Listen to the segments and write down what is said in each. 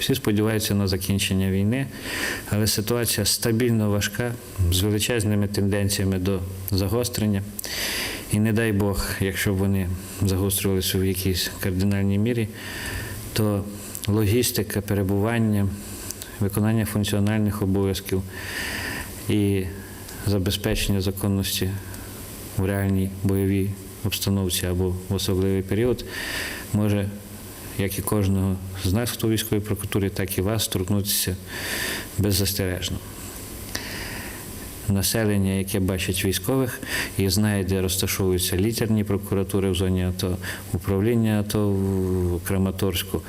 Всі сподіваються на закінчення війни, але ситуація стабільно важка, з величезними тенденціями до загострення. І не дай Бог, якщо б вони загострювалися в якійсь кардинальній мірі, то логістика перебування, виконання функціональних обов'язків і забезпечення законності в реальній бойовій обстановці або в особливий період може, як і кожного з нас, хто в військовій прокуратурі, так і вас торкнутися беззастережно. Населення, яке бачить військових і знає, де розташовуються літерні прокуратури в зоні АТО, управління АТО в Краматорську.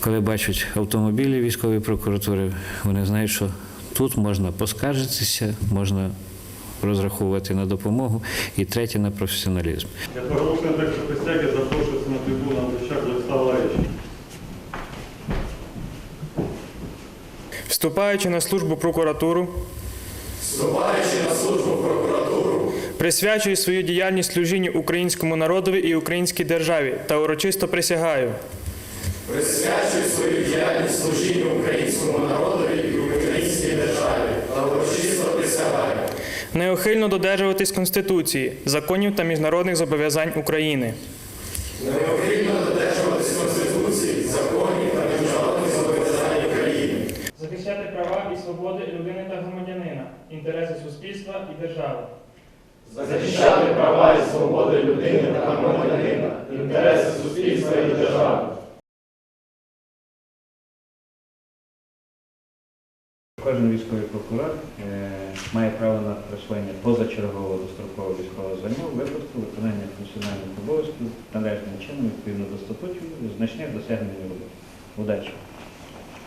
Коли бачать автомобілі військової прокуратури, вони знають, що тут можна поскаржитися, можна розраховувати на допомогу, і третє на професіоналізм. Присяги запрошується на трибуну Андрущак Вступаючи на службу прокуратуру, Вступаючи на службу прокуратуру, присвячую свою діяльність служінню українському народові і українській державі та урочисто присягаю. Присвячую свою діяльність служінню українському народові і українській державі та урочисто присягаю. Неухильно додержуватись Конституції, законів та міжнародних зобов'язань України, необхідно додержуватись Конституції, законів та міжнародних зобов'язань України, захищати права і свободи людини та громадянина, інтереси суспільства і держави, захищати права і свободи людини та громадянина, інтереси суспільства і держави. Кожен військовий прокурор е, має право на присвоєння позачергового дострокового військового звання у випадку виконання функціональних обов'язків належним чином відповідно до статутів і значних досягнень роботи. Удачі!